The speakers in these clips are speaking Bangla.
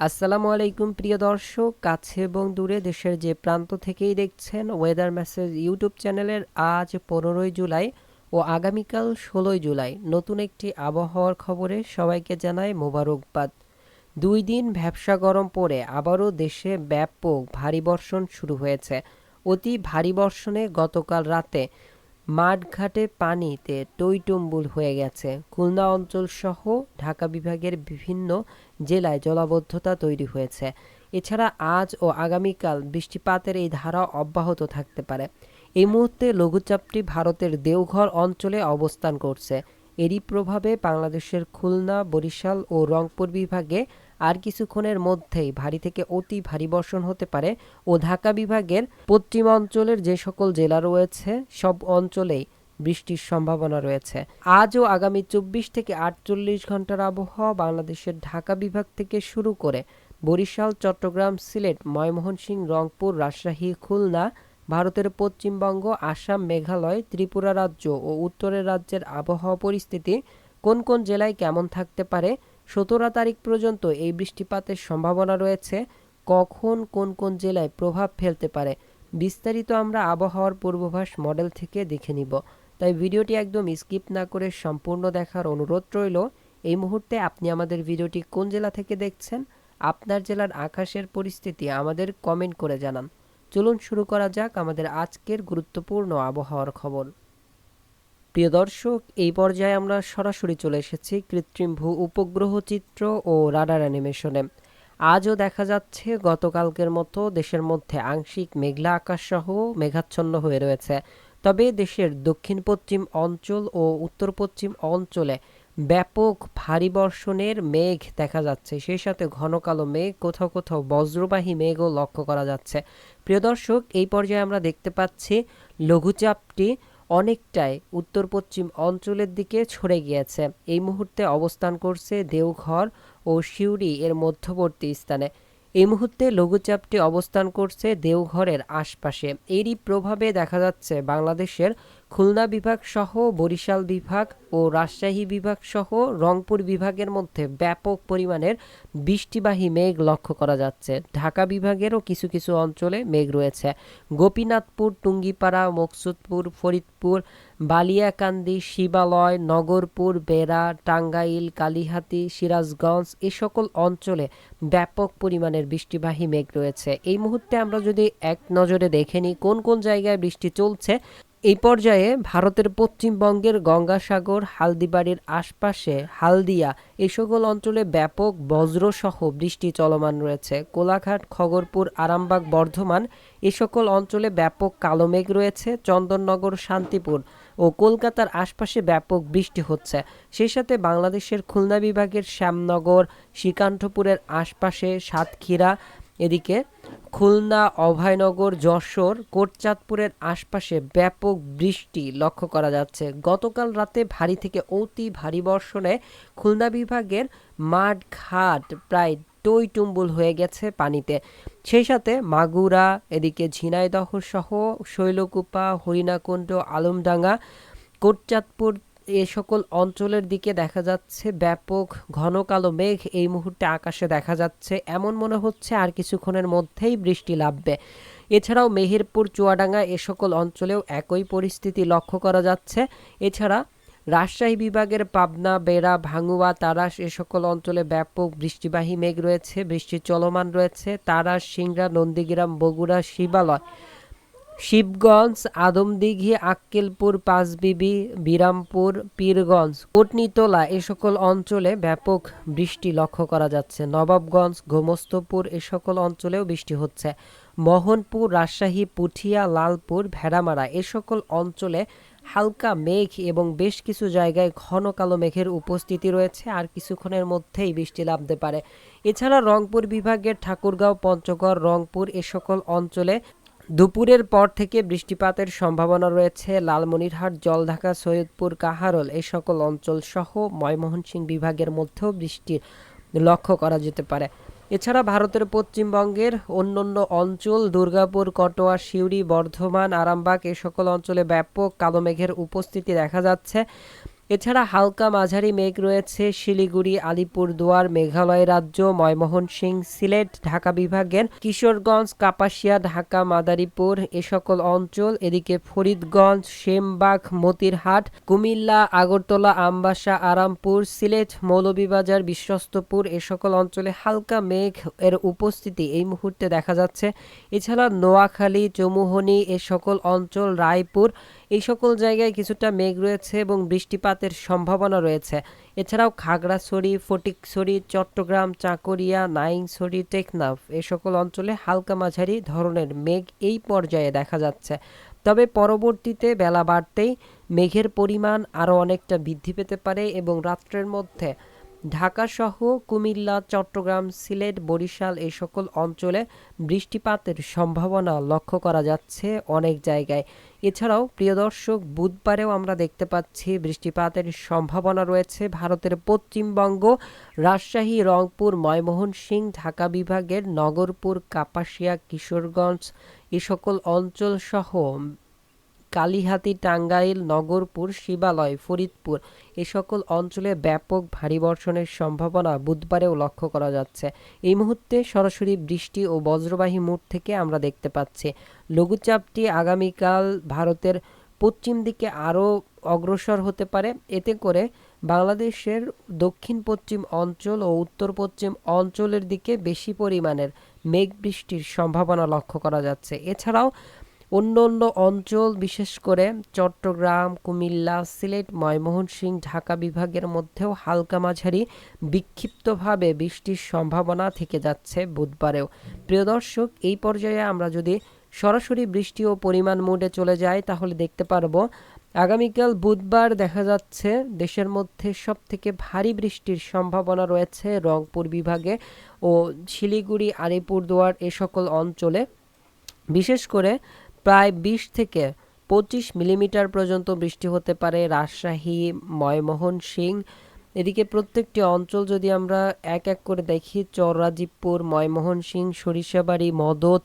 আসসালামু আলাইকুম, প্রিয় দর্শক, কাছে এবং দূরে দেশের যে প্রান্ত থেকেই দেখছেন ওয়েদার মেসেজ ইউটিউব চ্যানেলের আজ পনেরোই জুলাই ও আগামীকাল ষোলোই জুলাই। নতুন একটি আবহাওয়ার খবরে সবাইকে জানাই মোবারকবাদ। দুই দিন ভ্যাবসা গরম পড়ে, আবারও দেশে ব্যাপক ভারী বর্ষণ শুরু হয়েছে। অতি ভারী বর্ষণে গতকাল রাতে মাঠঘাটে পানিতে টইটুম্বুল হয়ে গেছে। খুলনা অঞ্চল সহ ঢাকা বিভাগের বিভিন্ন জেলায় জলাবদ্ধতা তৈরি হয়েছে। এছাড়া আজ ও আগামীকাল বৃষ্টিপাতের এই ধারা অব্যাহত থাকতে পারে। এই মুহূর্তে লঘুচাপটি ভারতের দেওঘর অঞ্চলে অবস্থান করছে। এরই প্রভাবে বাংলাদেশের খুলনা, বরিশাল ও রংপুর বিভাগে আর কিছুক্ষণের মধ্যেই ভারী থেকে অতি ভারী বর্ষণ হতে পারে ও ঢাকা বিভাগের পশ্চিম অঞ্চলের যে সকল জেলা রয়েছে, সব অঞ্চলেই বৃষ্টির সম্ভাবনা রয়েছে। আজ ও আগামী চব্বিশ থেকে আটচল্লিশ ঘণ্টার আবহাওয়া বাংলাদেশের ঢাকা বিভাগ থেকে শুরু করে বরিশাল, চট্টগ্রাম, সিলেট ময়মোহনসিংহ রংপুর, রাজশাহী, খুলনা, ভারতের পশ্চিমবঙ্গ, আসাম, মেঘালয়, ত্রিপুরা রাজ্য ও উত্তরের রাজ্যের আবহাওয়া পরিস্থিতি কোন কোন জেলায় কেমন থাকতে পারে, সতেরো তারিখ পর্যন্ত এই বৃষ্টিপাতের সম্ভাবনা রয়েছে, কখন কোন কোন জেলায় প্রভাব ফেলতে পারে, বিস্তারিত আমরা আবহাওয়ার পূর্বাভাস মডেল থেকে দেখে নিব। তাই ভিডিওটি একদম স্কিপ না করে সম্পূর্ণ দেখার অনুরোধ রইল। এই মুহূর্তে আপনি আমাদের ভিডিওটি কোন জেলা থেকে দেখছেন, আপনার জেলার আকাশের পরিস্থিতি আমাদের কমেন্ট করে জানান। চলুন শুরু করা যাক আমাদের আজকের গুরুত্বপূর্ণ আবহাওয়ার খবর। প্রিয় দর্শক, এই পর্যায়ে আমরা সরাসরি চলে এসেছি কৃত্রিম ভূ উপগ্রহ চিত্র ও রাডার অ্যানিমেশনে। আজও দেখা যাচ্ছে গতকালকের মতো দেশের মধ্যে আংশিক মেঘলা আকাশ সহ মেঘাচ্ছন্ন হয়ে রয়েছে। তবে দেশের দক্ষিণ পশ্চিম অঞ্চল ও উত্তর পশ্চিম অঞ্চলে ব্যাপক ভারী বর্ষণের মেঘ দেখা যাচ্ছে। সেই সাথে ঘন কালো মেঘ, কোথাও কোথাও বজ্রবাহী মেঘও লক্ষ্য করা যাচ্ছে। প্রিয় দর্শক, এই পর্যায়ে আমরা দেখতে পাচ্ছি লঘুচাপটি অনেকটাই উত্তর পশ্চিম অঞ্চলের দিকে ছড়ে গিয়েছে। এই মুহূর্তে অবস্থান করছে দেওঘর ও সিউড়ি এর মধ্যবর্তী স্থানে। এই মুহূর্তে লঘুচাপটি অবস্থান করছে দেওঘরের আশপাশে। এরই প্রভাবে দেখা যাচ্ছে বাংলাদেশের খুলনা বিভাগ সহ বরিশাল বিভাগ ও রাজশাহী বিভাগ সহ রংপুর বিভাগের মধ্যে ব্যাপক পরিমাণের বৃষ্টিবাহী মেঘ লক্ষ্য করা যাচ্ছে। ঢাকা বিভাগেরও কিছু কিছু অঞ্চলে মেঘ রয়েছে। গোপীনাথপুর, টুঙ্গিপাড়া, মকসুদপুর, ফরিদপুর বালিয়াকান্দি, শিবালয়, নগরপুর, বেড়া, টাঙ্গাইল, কালিহাতি, সিরাজগঞ্জ এ সকল অঞ্চলে ব্যাপক পরিমাণের বৃষ্টিবাহী মেঘ রয়েছে। এই মুহূর্তে আমরা যদি এক নজরে দেখে নিই কোন কোন জায়গায় বৃষ্টি চলছে, এই পর্যায়ে ভারতের পশ্চিমবঙ্গের গঙ্গাসাগর, হালদিবাড়ির আশপাশে হালদিয়া এই সকল অঞ্চলে ব্যাপক বজ্রসহ বৃষ্টি চলমান রয়েছে। কোলাঘাট, খগরপুর, আরামবাগ, বর্ধমান এ সকল অঞ্চলে ব্যাপক কালো মেঘ রয়েছে। চন্দননগর, শান্তিপুর ও কলকাতার আশপাশে ব্যাপক বৃষ্টি হচ্ছে। সেই সাথে বাংলাদেশের খুলনা বিভাগের শ্যামনগর শ্রীকান্থপুরের আশপাশে সাতক্ষীরা, এদিকে খুলনা, অভয়নগর, যশোর, কোটচাঁদপুরের আশপাশে ব্যাপক বৃষ্টি লক্ষ্য করা যাচ্ছে। গতকাল রাতে ভারী থেকে অতি ভারী বর্ষণে খুলনা বিভাগের মাঠ ঘাট প্রায় টই টুম্বুল হয়ে গেছে পানিতে। সেই সাথে মাগুরা, এদিকে ঝিনাইদহ সহ শৈলকুপা, হরিণাকুণ্ড, আলমডাঙ্গা, কোটচাঁদপুর এ সকল অঞ্চলের দিকে দেখা যাচ্ছে ব্যাপক ঘন কালো মেঘ। এই মুহূর্তে আকাশে দেখা যাচ্ছে এমন মনে হচ্ছে আর কিছুক্ষণের মধ্যেই বৃষ্টি লাভবে এছাড়াও মেহেরপুর, চুয়াডাঙ্গা এ সকল অঞ্চলেও একই পরিস্থিতি লক্ষ্য করা যাচ্ছে। এছাড়া রাজশাহী বিভাগের পাবনা, বেড়া, ভাঙুয়া, তারাস এ সকল অঞ্চলে ব্যাপক বৃষ্টিবাহী মেঘ রয়েছে, বৃষ্টি চলমান রয়েছে। তারাস, সিংড়া, নন্দীগ্রাম, বগুড়া, শিবালয়, শিবগঞ্জ, আদমদিঘি, আক্কেলপুর, পাঁচবিবি, বিরামপুর, পীরগঞ্জ, কোটনিতলা এ সকল অঞ্চলে ব্যাপক বৃষ্টি লক্ষ্য করা যাচ্ছে। নবাবগঞ্জ, গোমস্তপুর এ সকল অঞ্চলেও বৃষ্টি হচ্ছে। মোহনপুর, রাজশাহী, পুঠিয়া, লালপুর, ভেড়ামারা এ সকল অঞ্চলে হালকা মেঘ এবং বেশ কিছু জায়গায় ঘন কালো মেঘের উপস্থিতি রয়েছে আর কিছুক্ষণের মধ্যেই বৃষ্টি নামতে পারে। এছাড়া রংপুর বিভাগের ঠাকুরগাঁও, পঞ্চগড়, রংপুর এ সকল অঞ্চলে দুপুরের পর থেকে বৃষ্টিপাতের সম্ভাবনা রয়েছে। লালমনিরহাট, জলঢাকা, সৈয়দপুর, কাহারল এই সকল অঞ্চল সহ ময়মোহনসিংহ বিভাগের মধ্যেও বৃষ্টির লক্ষ্য করা যেতে পারে। এছাড়া ভারতের পশ্চিমবঙ্গের অন্যান্য অঞ্চল, দুর্গাপুর, কটোয়া, সিউড়ি, বর্ধমান, আরামবাগ, এ সকল অঞ্চলে ব্যাপক কালো মেঘের উপস্থিতি দেখা যাচ্ছে। এছাড়া হালকা মাঝারি মেঘ রয়েছে শিলিগুড়ি আলিপুরদুয়ার মেঘালয় রাজ্য ময়মনসিং সিলেট, ঢাকা বিভাগের কিশোরগঞ্জ, কাপাসিয়া, ঢাকা, মাদারীপুর এ সকল অঞ্চল। এদিকে ফরিদগঞ্জ, সেমবাগ, মতিরহাট, কুমিল্লা, আগরতলা, আমবাসা, আরামপুর, সিলেট, মৌলভীবাজার, বিশ্বস্তপুর এ সকল অঞ্চলে হালকা মেঘ এর উপস্থিতি এই মুহূর্তে দেখা যাচ্ছে। এছাড়া নোয়াখালী, চৌমুহনী এ সকল অঞ্চল, রায়পুর এই সকল জায়গায় কিছুটা মেঘ রয়েছে এবং বৃষ্টিপাতের সম্ভাবনা রয়েছে। এছাড়াও খাগড়াছড়ি, ফটিকছড়ি, চট্টগ্রাম, চাকরিয়া, নাইংছড়ি, টেকনাফ এ সকল অঞ্চলে হালকা মাঝারি ধরনের মেঘ এই পর্যায়ে দেখা যাচ্ছে। তবে পরবর্তীতে বেলা বাড়তেই মেঘের পরিমাণ আরও অনেকটা বৃদ্ধি পেতে পারে এবং রাত্রের মধ্যে ঢাকাসহ কুমিল্লা, চট্টগ্রাম, সিলেট, বরিশাল এই সকল অঞ্চলে বৃষ্টিপাতের সম্ভাবনা লক্ষ্য করা যাচ্ছে অনেক জায়গায়। এছাড়াও প্রিয় দর্শক, বুধবারেও আমরা দেখতে পাচ্ছি বৃষ্টিপাতের সম্ভাবনা রয়েছে ভারতের পশ্চিমবঙ্গ, রাজশাহী, রংপুর ময়মোহনসিংহ ঢাকা বিভাগের নগরপুর, কাপাসিয়া, কিশোরগঞ্জ এই সকল অঞ্চল সহ কালিহাতি, টাঙ্গাইল, নগরপুর, শিবালয়, ফরিদপুর এ সকল অঞ্চলে ব্যাপক ভারী বর্ষণের সম্ভাবনা বুধবারেও লক্ষ্য করা যাচ্ছে। এই মুহূর্তে সরাসরি বৃষ্টি ও বজ্রবাহী মুড থেকে আমরা দেখতে পাচ্ছি। লঘুচাপটি আগামীকাল ভারতের পশ্চিম দিকে আরও অগ্রসর হতে পারে। এতে করে বাংলাদেশের দক্ষিণ পশ্চিম অঞ্চল ও উত্তর পশ্চিম অঞ্চলের দিকে বেশি পরিমাণের মেঘ বৃষ্টির সম্ভাবনা লক্ষ্য করা যাচ্ছে। এছাড়াও অন্য অন্য অঞ্চল, বিশেষ করে চট্টগ্রাম, কুমিল্লা, সিলেট ময়মোহনসিংহ ঢাকা বিভাগের মধ্যেও হালকা মাঝারি বিক্ষিপ্তভাবে বৃষ্টির সম্ভাবনা থেকে যাচ্ছে বুধবারেও। প্রিয় দর্শক, এই পর্যায়ে আমরা যদি সরাসরি বৃষ্টি ও পরিমাণ মোডে চলে যাই, তাহলে দেখতে পারব আগামীকাল বুধবার দেখা যাচ্ছে দেশের মধ্যে সব থেকে ভারী বৃষ্টির সম্ভাবনা রয়েছে রংপুর বিভাগে ও শিলিগুড়ি, আলিপুরদুয়ার এ সকল অঞ্চলে। বিশেষ করে প্রায় বিশ থেকে পঁচিশ মিলিমিটার পর্যন্ত বৃষ্টি হতে পারে। রাজশাহী ময়মোহনসিং এদিকে প্রত্যেকটি অঞ্চল যদি আমরা এক এক করে দেখি চররাজীবপুর ময়মোহনসিং সরিষাবাড়ি, মদত,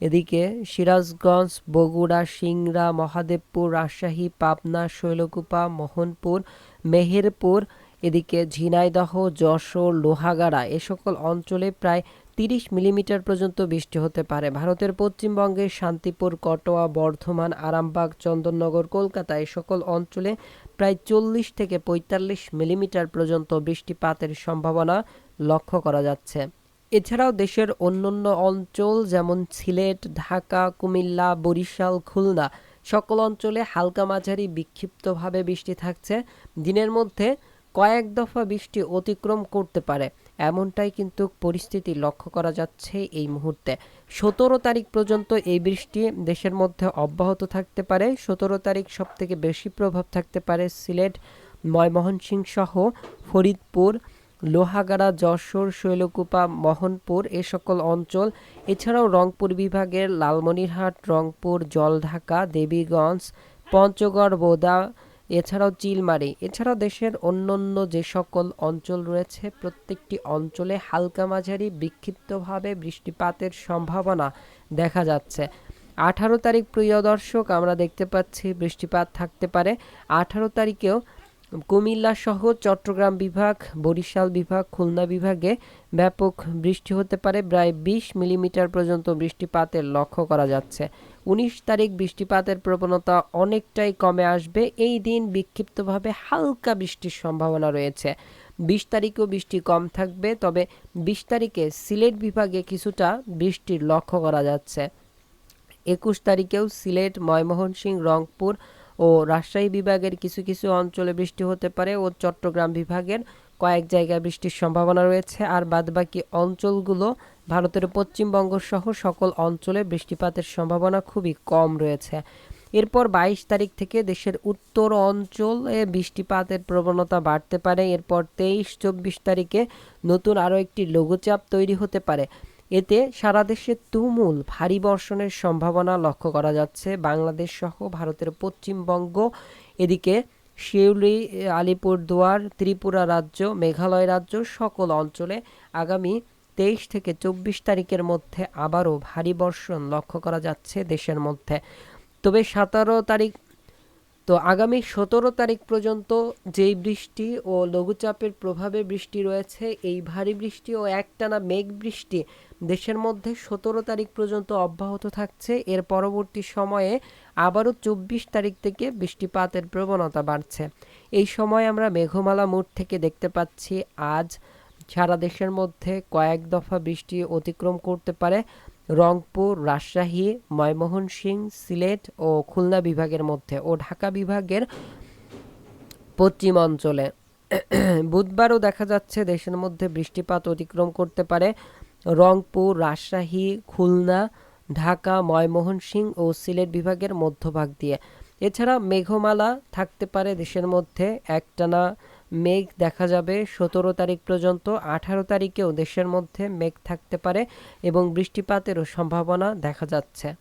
এদিকে সিরাজগঞ্জ, বগুড়া, সিংড়া, মহাদেবপুর, রাজশাহী, পাবনা, শৈলকুপা, মোহনপুর, মেহেরপুর এদিকে ঝিনাইদহ, যশোর, লোহাগাড়া এ সকল অঞ্চলে প্রায় তিরিশ মিলিমিটার পর্যন্ত বৃষ্টি হতে পারে। ভারতের পশ্চিমবঙ্গের শান্তিপুর, কটোয়া, বর্ধমান, আরামবাগ, চন্দননগর, কলকাতা এ সকল অঞ্চলে প্রায় চল্লিশ থেকে পঁয়তাল্লিশ মিলিমিটার পর্যন্ত বৃষ্টিপাতের সম্ভাবনা লক্ষ্য করা যাচ্ছে। এছাড়াও দেশের অন্যান্য অঞ্চল যেমন সিলেট, ঢাকা, কুমিল্লা, বরিশাল, খুলনা সকল অঞ্চলে হালকা মাঝারি বিক্ষিপ্তভাবে বৃষ্টি থাকছে। দিনের মধ্যে কয়েক দফা বৃষ্টি অতিক্রম করতে পারে। এমনটাই কিন্তু পরিস্থিতি লক্ষ্য করা যাচ্ছে এই মুহূর্তে। সতেরো তারিখ পর্যন্ত এই বৃষ্টি দেশের মধ্যে অব্যাহত থাকতে পারে। সতেরো তারিখ সব থেকে বেশি প্রভাব থাকতে পারে সিলেট ময়মোহনসিংহ সহ ফরিদপুর, লোহাগাড়া, যশোর, শৈলকুপা, মোহনপুর এ সকল অঞ্চল। এছাড়াও রংপুর বিভাগের লালমনিরহাট, রংপুর, জলঢাকা, দেবীগঞ্জ, পঞ্চগড়, বোদা এছাড়াও চিলমারি। এছাড়াও দেশের অন্যান্য যে সকল অঞ্চল রয়েছে, প্রত্যেকটি অঞ্চলে হালকা মাঝারি বিক্ষিপ্তভাবে বৃষ্টিপাতের সম্ভাবনা দেখা যাচ্ছে। আঠারো তারিখ প্রিয় দর্শক, আমরা দেখতে পাচ্ছি বৃষ্টিপাত থাকতে পারে। আঠারো তারিখেও কুমিল্লা সহ চট্টগ্রাম বিভাগ, বরিশাল বিভাগ, খুলনা বিভাগে ব্যাপক বৃষ্টি হতে পারে। প্রায় বিশ মিলিমিটার পর্যন্ত বৃষ্টিপাতের লক্ষ্য করা যাচ্ছে। উনিশ তারিখ বৃষ্টিপাতের প্রবণতা অনেকটাই কমে আসবে। এই দিন বিক্ষিপ্তভাবে হালকা বৃষ্টির সম্ভাবনা রয়েছে। বিশ তারিখেও বৃষ্টি কম থাকবে, তবে বিশ তারিখে সিলেট বিভাগে কিছুটা বৃষ্টির লক্ষ্য করা যাচ্ছে। একুশ তারিখেও সিলেট ময়মোহনসিংহ রংপুর ও রাজশাহী বিভাগের কিছু কিছু অঞ্চলে বৃষ্টি হতে পারে ও চট্টগ্রাম বিভাগের কয়েক জায়গায় বৃষ্টির সম্ভাবনা রয়েছে, আর বাদবাকি অঞ্চলগুলো ভারতের পশ্চিমবঙ্গ সহ সকল অঞ্চলে বৃষ্টিপাতের সম্ভাবনা খুবই কম রয়েছে। এরপর বাইশ তারিখ থেকে দেশের উত্তর অঞ্চলে বৃষ্টিপাতের প্রবণতা বাড়তে পারে। এরপর তেইশ, চব্বিশ তারিখে নতুন আরও একটি লঘুচাপ তৈরি হতে পারে। এতে সারা দেশে তুমুল ভারী বর্ষণের সম্ভাবনা লক্ষ্য করা যাচ্ছে। বাংলাদেশ সহ ভারতের পশ্চিমবঙ্গ এদিকে শিউলি, আলিপুরদুয়ার, ত্রিপুরা রাজ্য, মেঘালয় রাজ্য সকল অঞ্চলে আগামী তেইশ থেকে চব্বিশ তারিখের মধ্যে আবারও ভারী বর্ষণ লক্ষ্য করা যাচ্ছে দেশের মধ্যে। তবে সতেরো তারিখ, তো আগামী সতেরো তারিখ পর্যন্ত যেই বৃষ্টি ও লঘুচাপের প্রভাবে বৃষ্টি রয়েছে, এই ভারী বৃষ্টি ও একটানা মেঘ বৃষ্টি দেশের মধ্যে সতেরো তারিখ পর্যন্ত অব্যাহত থাকছে। এর পরবর্তী সময়ে আবারও চব্বিশ তারিখ থেকে বৃষ্টিপাতের প্রবণতা বাড়ছে। এই সময় আমরা মেঘমালা মোড় থেকে দেখতে পাচ্ছি, আজ সারা দেশের মধ্যে কয়েক দফা বৃষ্টি অতিক্রম করতে পারে। রংপুর, রাজশাহী ময়মনসিংহ সিলেট ও খুলনা বিভাগের মধ্যে ও ঢাকা বিভাগের পশ্চিম অঞ্চলে। বুধবারও দেখা যাচ্ছে দেশের মধ্যে বৃষ্টিপাত অতিক্রম করতে পারে। রংপুর, রাজশাহী, খুলনা, ঢাকা, ময়মনসিংহ ও সিলেট বিভাগের মধ্যভাগ দিয়ে। এছাড়া মেঘমালা থাকতে পারে দেশের মধ্যে। একটানা মেঘ দেখা যাবে সতেরো তারিখ পর্যন্ত। আঠারো তারিখেও দেশের মধ্যে মেঘ থাকতে পারে এবং বৃষ্টিপাতেরও সম্ভাবনা দেখা যাচ্ছে।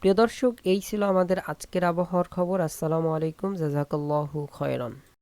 প্রিয় দর্শক, এই ছিল আমাদের আজকের আবহাওয়ার খবর। আসসালামু আলাইকুম। জাজাকাল্লাহু খয়রন।